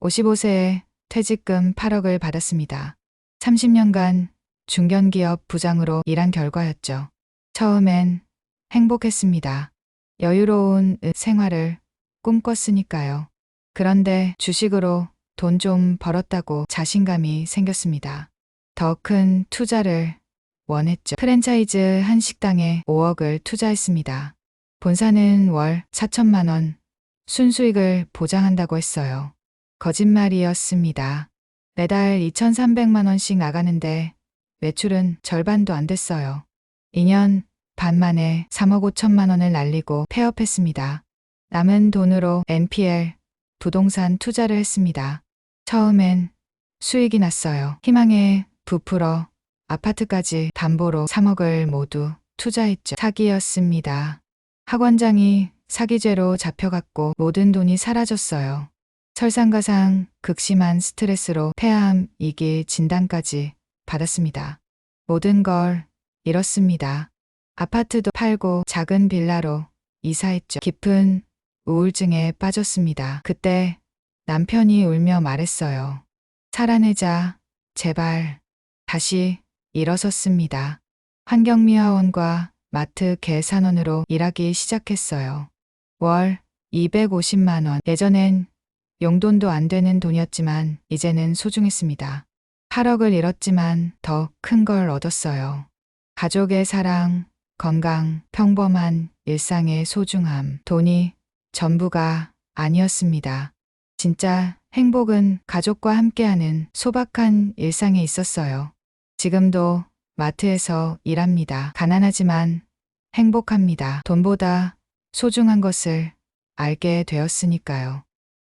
55세에 퇴직금 8억을 받았습니다. 30년간 중견기업 부장으로 일한 결과였죠. 처음엔 행복했습니다. 여유로운 생활을 꿈꿨으니까요. 그런데 주식으로 돈 좀 벌었다고 자신감이 생겼습니다. 더 큰 투자를 원했죠. 프랜차이즈 한 식당에 5억을 투자했습니다. 본사는 월 4천만 원 순수익을 보장한다고 했어요. 거짓말이었습니다. 매달 2,300만 원씩 나가는데 매출은 절반도 안 됐어요. 2년 반 만에 3억 5천만 원을 날리고 폐업했습니다. 남은 돈으로 NPL 부동산 투자를 했습니다. 처음엔 수익이 났어요. 희망에 부풀어 아파트까지 담보로 3억을 모두 투자했죠. 사기였습니다. 학원장이 사기죄로 잡혀갔고 모든 돈이 사라졌어요. 설상가상 극심한 스트레스로 폐암 2기 진단까지 받았습니다. 모든 걸 잃었습니다. 아파트도 팔고 작은 빌라로 이사했죠. 깊은 우울증에 빠졌습니다. 그때 남편이 울며 말했어요. 살아내자, 제발. 다시 일어섰습니다. 환경미화원과 마트 계산원으로 일하기 시작했어요. 월 250만원. 예전엔 용돈도 안 되는 돈이었지만 이제는 소중했습니다. 8억을 잃었지만 더 큰 걸 얻었어요. 가족의 사랑, 건강, 평범한 일상의 소중함, 돈이 전부가 아니었습니다. 진짜 행복은 가족과 함께하는 소박한 일상에 있었어요. 지금도 마트에서 일합니다. 가난하지만 행복합니다. 돈보다 소중한 것을 알게 되었으니까요.